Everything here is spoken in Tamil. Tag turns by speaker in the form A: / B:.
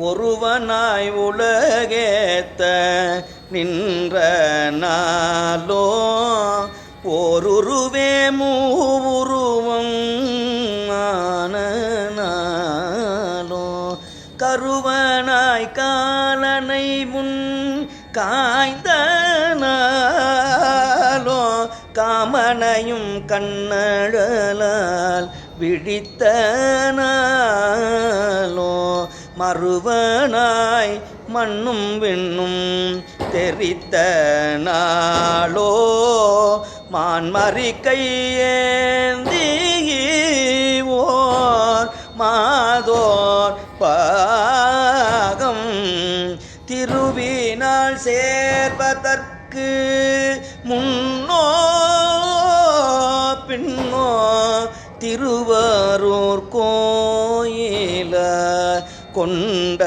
A: ஒருவனாய் உலகேத்த நின்ற நாளோ ஓருருவே மூவுருவம் ஆன கருவனாய் காலனை முன் காய்ந்த நாளோ காமனையும் கண்ணழலால் விழித்த நாள் மறுவனாய் மண்ணும் விண்ணும் தெரித்த நாளோ மான்மறி கையேந்தி மாதோர் பாகம் திருவினால் சேர்வதற்கு முன்னோ பின்னோ திருவாரூர் கோயிலா கொண்ட